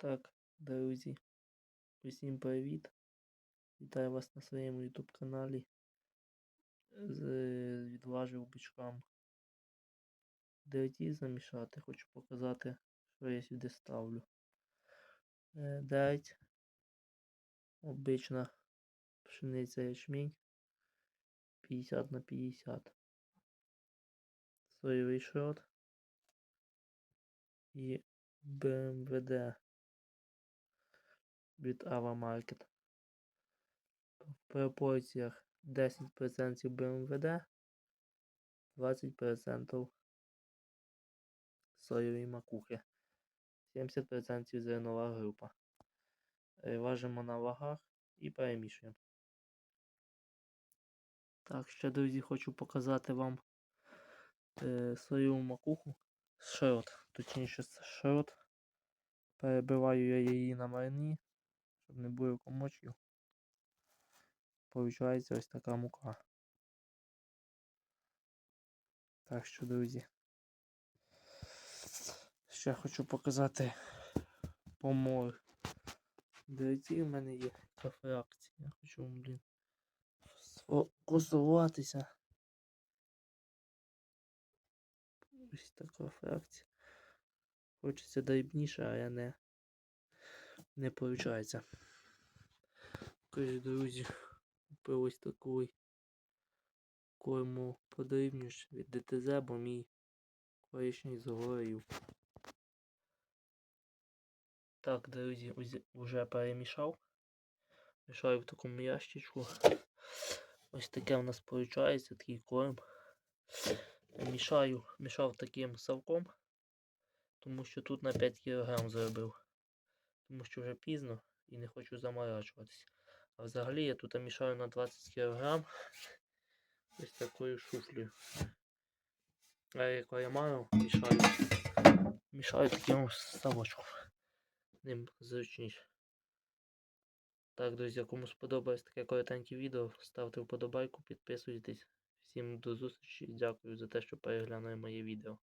Так, друзі, усім привіт. Вітаю вас на своєму YouTube каналі. З відважив бичкам. Дерті замішати, хочу показати, що я сюди ставлю. Е, Дерть. Обична пшениця ячмінь 50 на 50. Соєвий шрот і БМВД від Ава Market. В пропорціях 10% БМВД, 20% соєвої макухи, 70% зернова група. Важимо на вагах і перемішуємо. Так, ще, друзі, хочу показати вам е, соєву макуху. Шрот, точніше шрот. Перебиваю я її на марні, щоб не було комочків. Получається ось така мука. Так що, друзі. Ще хочу показати помор. Дивіться, в мене є така фракція. Я хочу, блін, сфокусуватися. Ось така фракція. Хочеться дрібніше, а я не не виходить. Кажу, друзі, купив ось такий корму подрібніш від ДТЗ, бо мій коричневий згорів. Так, друзі, вже перемішав. Мішаю в такому ящичку. Ось таке у нас виходить, такий корм. Мішаю, мішав таким совком, тому що тут на 5 кг зробив. Тому що вже пізно і не хочу заморачуватися. А взагалі я тут мішаю на 20 кг ось такою шуфлею. А яку я маю, мішаю. Мішаю таким ставочком. Ним зручніше. Так, друзі, кому сподобалось таке коротеньке відео, ставте вподобайку, підписуйтесь. Всім до зустрічі. Дякую за те, що переглянули моє відео.